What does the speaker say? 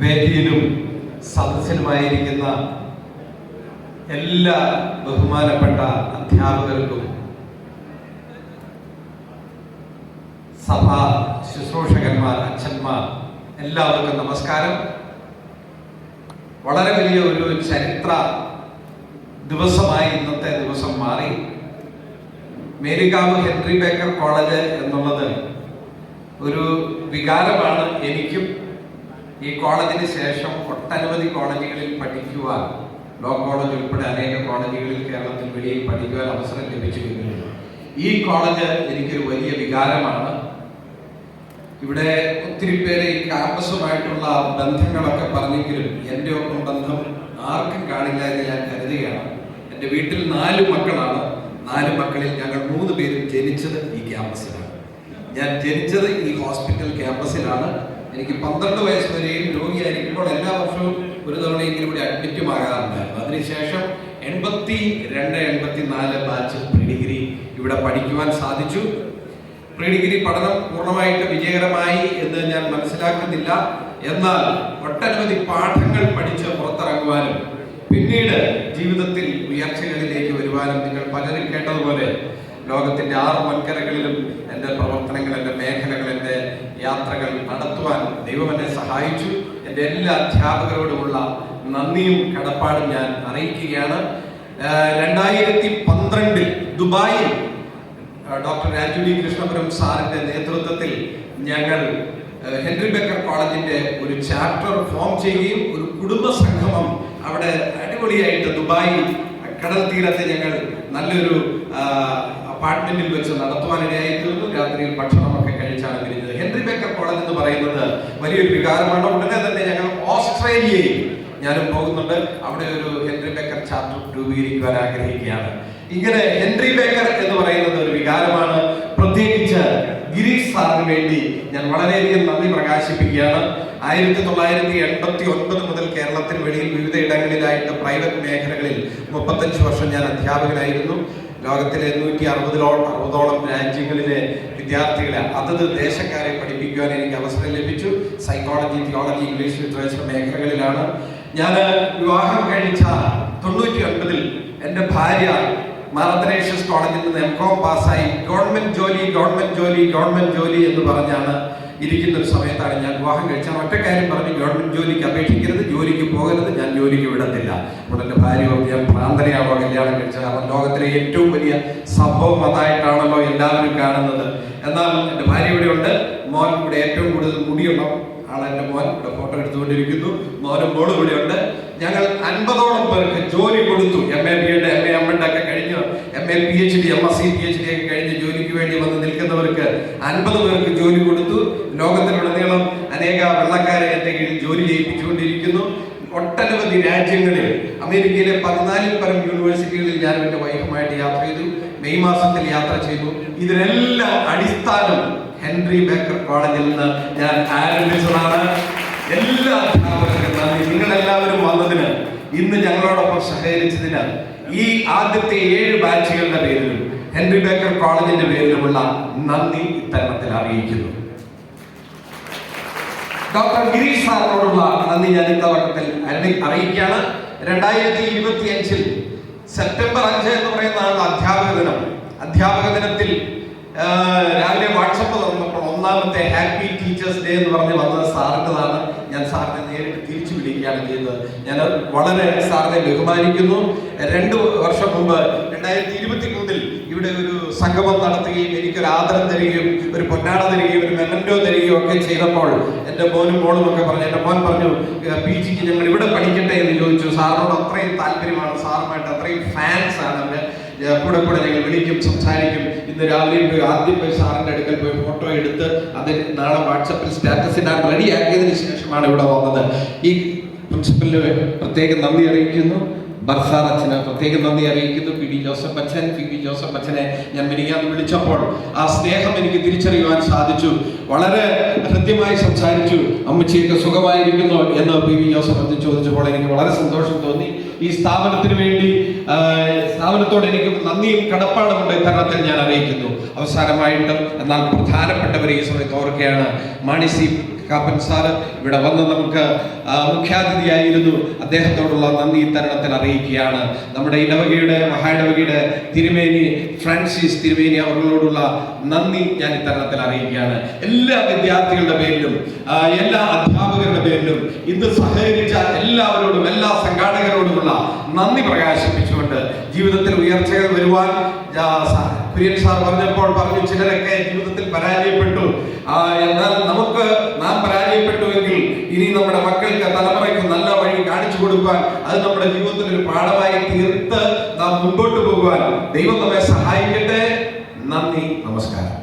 വേദിയിലും സദസ്സിലുമായിരിക്കുന്ന എല്ലാ ബഹുമാനപ്പെട്ട അധ്യാപകർക്കും സഭ ശുശ്രൂഷകന്മാർ അച്ഛന്മാർ എല്ലാവർക്കും നമസ്കാരം. വളരെ വലിയ ഒരു ചരിത്ര ദിവസമായി ഇന്നത്തെ ദിവസം മാറി. മേരികാവ് ഹെൻറി ബേക്കർ കോളേജ് എന്നുള്ളത് ഒരു വികാരമാണ് എനിക്കും. ഈ കോളേജിന് ശേഷം ഒട്ടനവധി കോളേജുകളിൽ പഠിക്കുവാൻ ലോ കോളേജ് ഉൾപ്പെടെ അനേക കോളേജുകളിൽ കേരളത്തിൽ വെളിയിൽ പഠിക്കുവാൻ അവസരം ലഭിച്ചിട്ടുണ്ട് ഈ കോളേജ് എനിക്കൊരു വലിയ വികാരമാണ്. ഇവിടെ ഒത്തിരി പേര് ഈ ക്യാമ്പസുമായിട്ടുള്ള ബന്ധങ്ങളൊക്കെ പറഞ്ഞെങ്കിലും എന്റെ ഒപ്പം ബന്ധം ആർക്കും കാണില്ല എന്ന് ഞാൻ കരുതുകയാണ്. എന്റെ വീട്ടിൽ നാല് മക്കളാണ്. നാല് മക്കളിൽ ഞങ്ങൾ മൂന്ന് പേരും ജനിച്ചത് ഈ ക്യാമ്പസിലാണ്. ഞാൻ ജനിച്ചത് ഈ ഹോസ്പിറ്റൽ ക്യാമ്പസിലാണ്. എനിക്ക് പന്ത്രണ്ട് വയസ്സ് വരെയും രോഗിയായിരിക്കുമ്പോൾ എല്ലാ വർഷവും ഒരു തവണയെങ്കിലും കൂടി അഡ്മിറ്റും ആകാറുണ്ടായിരുന്നു അതിനുശേഷം എൺപത്തി രണ്ട് എൺപത്തി നാല് ബാച്ച് പ്രീ ഡിഗ്രി ഇവിടെ പഠിക്കുവാൻ സാധിച്ചു. പ്രീ ഡിഗ്രി പഠനം പൂർണമായിട്ട് വിജയകരമായി എന്ന് ഞാൻ മനസ്സിലാക്കുന്നില്ല. എന്നാൽ ഒട്ടനവധി പാഠങ്ങൾ പഠിച്ച് പുറത്തിറങ്ങുവാനും പിന്നീട് ജീവിതത്തിൽ ഉയർച്ചകളിലേക്ക് വരുവാനും നിങ്ങൾ പലരും കേട്ടതുപോലെ ലോകത്തിന്റെ ആറ് വൻകരകളിലും എന്റെ പ്രവർത്തനങ്ങൾ എന്റെ മേഖലകൾ എന്റെ യാത്രകൾ നടത്തുവാൻ ദൈവം എന്നെ സഹായിച്ചു. എന്റെ എല്ലാ അധ്യാപകരോടുമുള്ള നന്ദിയും കടപ്പാടും ഞാൻ അറിയിക്കുകയാണ്. രണ്ടായിരത്തി പന്ത്രണ്ടിൽ ദുബായിൽ ഡോക്ടർ രാജു ഡി കൃഷ്ണപുരം സാറിന്റെ നേതൃത്വത്തിൽ ഞങ്ങൾ ഹെൻറി ബെക്കർ കോളേജിന്റെ ഒരു ചാപ്റ്റർ ഫോം ചെയ്യുകയും ഒരു കുടുംബ സംഗമം അവിടെ അടിപൊളിയായിട്ട് ദുബായി കടൽ തീരത്തെ ഞങ്ങൾ നല്ലൊരു അപ്പാർട്ട്മെന്റിൽ വെച്ച് നടത്തുവാനിടയായി തീർന്നു രാത്രിയിൽ പിരിഞ്ഞത് ഹെൻറി എന്ന് പറയുന്നത് വലിയൊരു വികാരമാണ്. ഉടനെ തന്നെ ഞങ്ങൾ ഓസ്ട്രേലിയയിൽ ഞാനും പോകുന്നുണ്ട്. അവിടെ ഒരു ഹെൻറി ബേക്കർ ചാപ്റ്റർ രൂപീകരിക്കുവാൻ ആഗ്രഹിക്കുകയാണ്. ഇങ്ങനെ ഹെൻറി ബേക്കർ എന്ന് പറയുന്നത് ഒരു വികാരമാണ്. പ്രത്യേകിച്ച് ഗിരീഷ് സാറിന് വേണ്ടി ഞാൻ വളരെയധികം നന്ദി പ്രകാശിപ്പിക്കുകയാണ്. ആയിരത്തി തൊള്ളായിരത്തി എൺപത്തി ഒൻപത് മുതൽ കേരളത്തിന് വെളിയിൽ വിവിധ ഇടങ്ങളിലായിട്ട് പ്രൈവറ്റ് മേഖലകളിൽ മുപ്പത്തഞ്ച് വർഷം ഞാൻ അധ്യാപകനായിരുന്നു. ലോകത്തിലെ എണ്ണൂറ്റി അറുപതിലോളം അറുപതോളം രാജ്യങ്ങളിലെ വിദ്യാർത്ഥികളെ അതത് ദേശക്കാരെ പഠിപ്പിക്കുവാൻ എനിക്ക് അവസരം ലഭിച്ചു. സൈക്കോളജി തിയോളജി ഇംഗ്ലീഷ് ലിറ്ററേച്ചർ മേഖലകളിലാണ്. ഞാൻ വിവാഹം കഴിച്ച തൊണ്ണൂറ്റി ഒൻപതിൽ എന്റെ ഭാര്യ മാറത്തനേഷ്യസ് കോളേജിൽ നിന്ന് എം കോം പാസ്സായി. ഗവൺമെന്റ് ജോലി ഗവൺമെന്റ് ജോലി ഗവൺമെന്റ് ജോലി എന്ന് പറഞ്ഞാണ് ഇരിക്കുന്ന ഒരു സമയത്താണ് ഞാൻ വിവാഹം കഴിച്ചാൽ ഒറ്റ കാര്യം പറഞ്ഞ് ഗവൺമെന്റ് ജോലിക്ക് അപേക്ഷിക്കരുത് ജോലിക്ക് പോകരുത് ഞാൻ ജോലിക്ക് വിടത്തില്ല. അപ്പോൾ എന്റെ ഭാര്യ ഞാൻ ഭ്രാന്തനെയാണോ കല്യാണം കഴിച്ചത്? കാരണം ലോകത്തിലെ ഏറ്റവും വലിയ സംഭവം അതായിട്ടാണല്ലോ എല്ലാവരും കാണുന്നത്. എന്നാൽ എന്റെ ഭാര്യ ഇവിടെ ഉണ്ട്. മോൻ ഇവിടെ ഏറ്റവും കൂടുതൽ മുടിയുള്ള ആളെ എന്റെ മോൻ. ഇവിടെ ഫോട്ടോ എടുത്തുകൊണ്ടിരിക്കുന്നു. മോനും മോളും ഇവിടെ ഉണ്ട്. ഞങ്ങൾ അൻപതോളം പേർക്ക് ജോലി കൊടുത്തു M A B Ed M A M Ed ഒക്കെ കഴിഞ്ഞ് M A P H D M S C P H D ഒക്കെ കഴിഞ്ഞ് ജോലിക്ക് വേണ്ടി വന്ന് നിൽക്കുന്നവർക്ക് അൻപത് പേർക്ക് ജോലി കൊടുത്തു. ലോകത്തിലുടനീളം അനേക വെള്ളക്കാരെ എന്റെ കീഴിൽ ജോലി ചെയ്യിപ്പിച്ചുകൊണ്ടിരിക്കുന്നു. ഒട്ടനവധി രാജ്യങ്ങളിൽ അമേരിക്കയിലെ പതിനാലിൽ പരം യൂണിവേഴ്സിറ്റികളിൽ ഞാൻ എന്റെ വൈഫുമായിട്ട് യാത്ര ചെയ്തു. മെയ് മാസത്തിൽ യാത്ര ചെയ്തു. ഇതിനെല്ലാം അടിസ്ഥാനം ഹെൻറി ബേക്കർ കോളേജിൽ നിന്ന് ഞാൻ ആരംഭിച്ചതാണ്. എല്ലാ അധ്യാപകർക്കും നന്ദി. നിങ്ങളെല്ലാവരും വന്നതിന് ഇന്ന് ഞങ്ങളോടൊപ്പം സഹകരിച്ചതിന് ഈ ആദ്യത്തെ ഏഴ് ബാച്ചുകളുടെ പേരിലും ഹെൻറി ബേക്കർ കോളേജിന്റെ പേരിലുമുള്ള നന്ദി ഇത്തരണത്തിൽ അറിയിക്കുന്നു. ഡോക്ടർ ഗിരീഷ് സാറിനോടുള്ള നന്ദി ഞാൻ ഇത്തവണത്തിൽ അരി- അറിയിക്കുകയാണ്. രണ്ടായിരത്തി ഇരുപത്തി അഞ്ചിൽ സെപ്റ്റംബർ അഞ്ച് എന്ന് പറയുന്നതാണ് അധ്യാപക ദിനം. അധ്യാപക ദിനത്തിൽ രാവിലെ വാട്സപ്പ് തുറന്നപ്പോൾ ഒന്നാമത്തെ ഹാപ്പി ടീച്ചേഴ്സ് ഡേ എന്ന് പറഞ്ഞ് വന്നത് സാറിന്റെതാണ്. ഞാൻ സാറിനെ നേരിട്ട് തിരിച്ചു വിളിക്കുകയാണ് ചെയ്തത്. ഞാൻ വളരെ സാറിനെ ബഹുമാനിക്കുന്നു. രണ്ട് വർഷം മുമ്പ് രണ്ടായിരത്തി ഇരുപത്തി മൂന്നിൽ ഇവിടെ ഒരു സംഗമം നടത്തുകയും എനിക്കൊരു ആദരം തരികയും ഒരു പൊന്നാട തരികയും ഒരു മെമന്റോ തരികയും ഒക്കെ ചെയ്തപ്പോൾ എന്റെ മോനും മോളും ഒക്കെ പറഞ്ഞു എന്റെ മോൻ പറഞ്ഞു പി ജിക്ക് ഞങ്ങൾ ഇവിടെ പഠിക്കട്ടെ എന്ന് ചോദിച്ചു. സാറിനോട് അത്രയും താല്പര്യമാണ് സാറുമായിട്ട് അത്രയും ഫാൻസ് ആണ് ഏർ കൂടെ കൂടെ ഞങ്ങൾ വിളിക്കും സംസാരിക്കും. ഇന്ന് രാവിലെ പോയി ആദ്യം പോയി സാറിന്റെ അടുക്കൽ പോയി ഫോട്ടോ എടുത്ത് അത് നാളെ വാട്സപ്പിൽ സ്റ്റാറ്റസ് ഇടാൻ റെഡിയാക്കിയതിന് ശേഷമാണ് ഇവിടെ വന്നത്. ഈ പ്രിൻസിപ്പലിന് പ്രത്യേകം നന്ദി അറിയിക്കുന്നു. ബർസാർ അച്ഛന് പ്രത്യേകം നന്ദി അറിയിക്കുന്നു. പി ഡി ജോസഫ് അച്ഛൻ പി വി ജോസഫ് അച്ഛനെ ഞാൻ മിനിയാന്ന് വിളിച്ചപ്പോൾ ആ സ്നേഹം എനിക്ക് തിരിച്ചറിയുവാൻ സാധിച്ചു. വളരെ ഹൃദ്യമായി സംസാരിച്ചു. അമ്മച്ചിയൊക്കെ സുഖമായിരിക്കുന്നു എന്ന് പി വി ജോസഫ് അച്ഛൻ ചോദിച്ചപ്പോൾ എനിക്ക് വളരെ സന്തോഷം തോന്നി. ഈ സ്ഥാപനത്തിന് വേണ്ടി സ്ഥാപനത്തോട് എനിക്ക് നന്ദിയും കടപ്പാടുമുണ്ട് ഇത്തരണത്തിൽ ഞാൻ അറിയിക്കുന്നു. അവസാനമായിട്ടും എന്നാൽ പ്രധാനപ്പെട്ടവരെ ഈ സമയത്ത് ഓർക്കുകയാണ് മാണി സി കാപ്പൻ സാറ് ഇവിടെ വന്ന് നമുക്ക് മുഖ്യാതിഥിയായിരുന്നു. അദ്ദേഹത്തോടുള്ള നന്ദി തരണത്തിൽ അറിയിക്കുകയാണ്. നമ്മുടെ ഇടവകയുടെ മഹായിടവകയുടെ തിരുമേനി ഫ്രാൻസിസ് തിരുമേനി അവരോടുള്ള നന്ദി ഞാൻ ഇത്തരണത്തിൽ അറിയിക്കുകയാണ്. എല്ലാ വിദ്യാർത്ഥികളുടെ പേരിലും എല്ലാ അധ്യാപകരുടെ പേരിലും ഇന്ന് സഹകരിച്ച എല്ലാവരോടും എല്ലാ സംഘാടകരോടുമുള്ള നന്ദി പ്രകാശിപ്പിച്ചുകൊണ്ട് ജീവിതത്തിൽ ഉയർച്ചകൾ വരുവാൻ കുര്യൻ സാർ പറഞ്ഞപ്പോൾ പറഞ്ഞു ചിലരൊക്കെ ജീവിതത്തിൽ പരാജയപ്പെട്ടു. എന്നാൽ നമുക്ക് നാം പരാജയപ്പെട്ടുവെങ്കിൽ ഇനി നമ്മുടെ മക്കൾക്ക് തലമുറയ്ക്ക് നല്ല വഴി കാണിച്ചു കൊടുക്കാൻ അത് നമ്മുടെ ജീവിതത്തിൽ ഒരു പാഠമായി തീർത്ത് നാം മുമ്പോട്ട് പോകുവാൻ ദൈവം നമ്മെ സഹായിക്കട്ടെ. നന്ദി നമസ്കാരം.